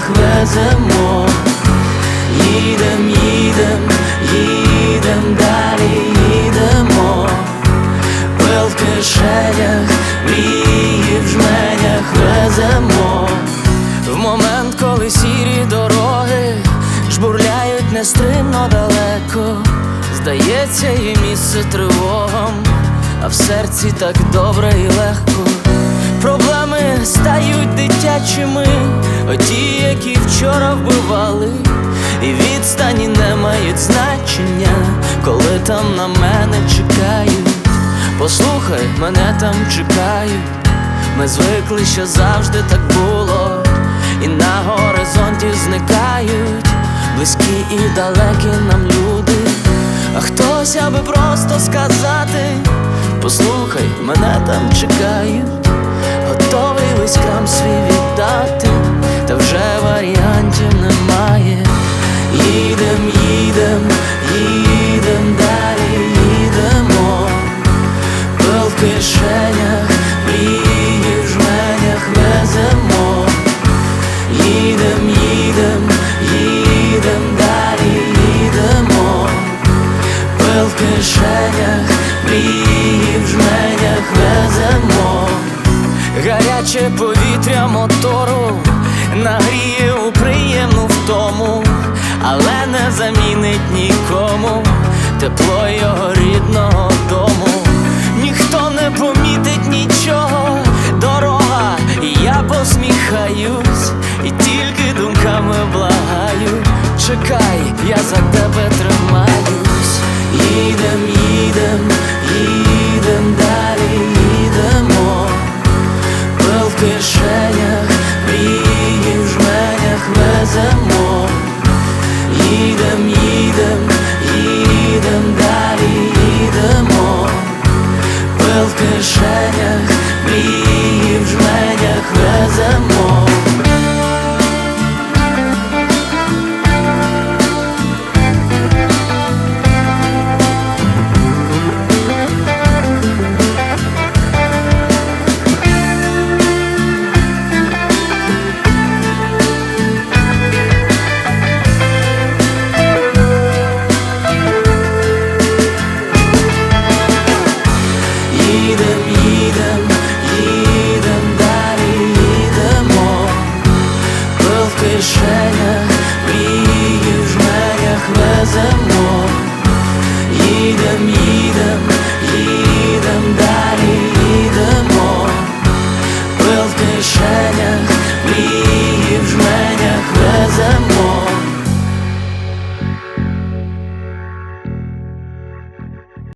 конях веземо, їдем, їдем, їдем, далі їдемо, Пил в кишенях, мрії в жменях веземо, в момент, коли сірі дороги жбурляють нестримно далеко, здається, і місце тривогам, а в серці так добре і легко. Стають дитячими, оті, які вчора вбивали, і відстані не мають значення, коли там на мене чекають. Послухай, мене там чекають. Ми звикли, що завжди так було, і на горизонті зникають близькі і далекі нам люди. А хтось аби просто сказати, послухай, мене там чекають, Їдем, їдем, їдем далі, їдемо. Пил в кишенях, мрії в жменях веземо. Їдем, їдем, їдем далі, їдемо. Пил в кишенях, мрії в жменях веземо. Гаряче повітря мотору нагріє у приємну втому, але не замінить нікому тепло його рідного дому. Ніхто не помітить нічого, дорога, і я посміхаюсь, і тільки думками благаю. Чекай, я за тебе тримаюсь. Їдем, їдем, 怎么一的迷